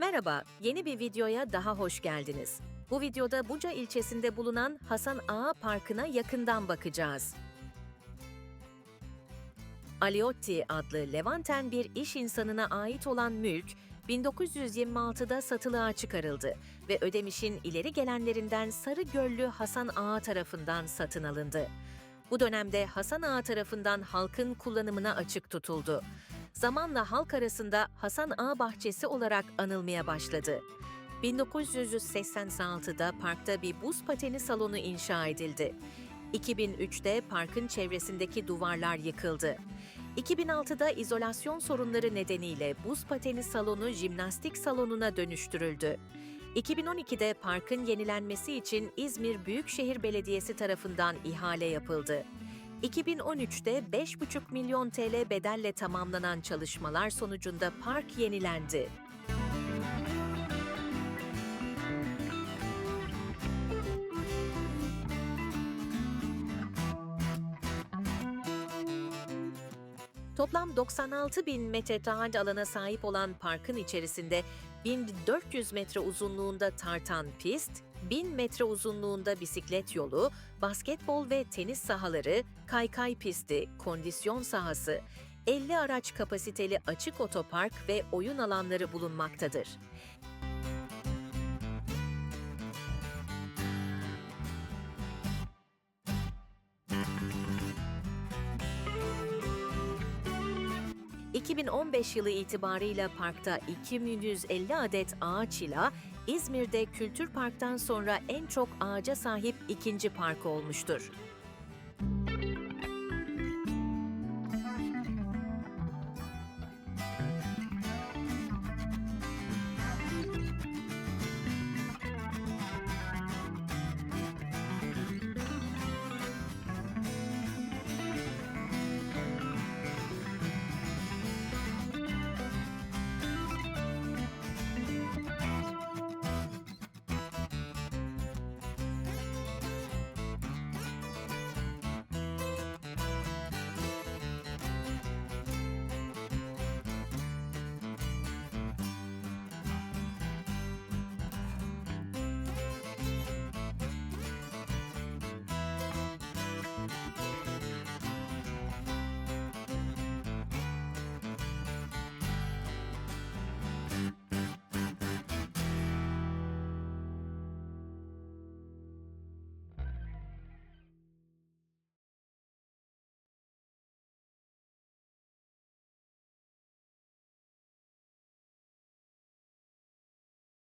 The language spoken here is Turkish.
Merhaba, yeni bir videoya daha hoş geldiniz. Bu videoda Buca ilçesinde bulunan Hasan Ağa Parkı'na yakından bakacağız. Aliotti adlı Levanten bir iş insanına ait olan mülk, 1926'da satılığa çıkarıldı ve Ödemiş'in ileri gelenlerinden Sarıgöllü Hasan Ağa tarafından satın alındı. Bu dönemde Hasan Ağa tarafından halkın kullanımına açık tutuldu. Zamanla halk arasında Hasan Ağa Bahçesi olarak anılmaya başladı. 1986'da parkta bir buz pateni salonu inşa edildi. 2003'te parkın çevresindeki duvarlar yıkıldı. 2006'da izolasyon sorunları nedeniyle buz pateni salonu jimnastik salonuna dönüştürüldü. 2012'de parkın yenilenmesi için İzmir Büyükşehir Belediyesi tarafından ihale yapıldı. 2013'te 5,5 milyon TL bedelle tamamlanan çalışmalar sonucunda park yenilendi. Toplam 96 bin metrekare alana sahip olan parkın içerisinde 1400 metre uzunluğunda tartan pist, 1000 metre uzunluğunda bisiklet yolu, basketbol ve tenis sahaları, kaykay pisti, kondisyon sahası, 50 araç kapasiteli açık otopark ve oyun alanları bulunmaktadır. ...2015 yılı itibarıyla parkta 2150 adet ağaç ile İzmir'de Kültür Park'tan sonra en çok ağaca sahip ikinci park olmuştur.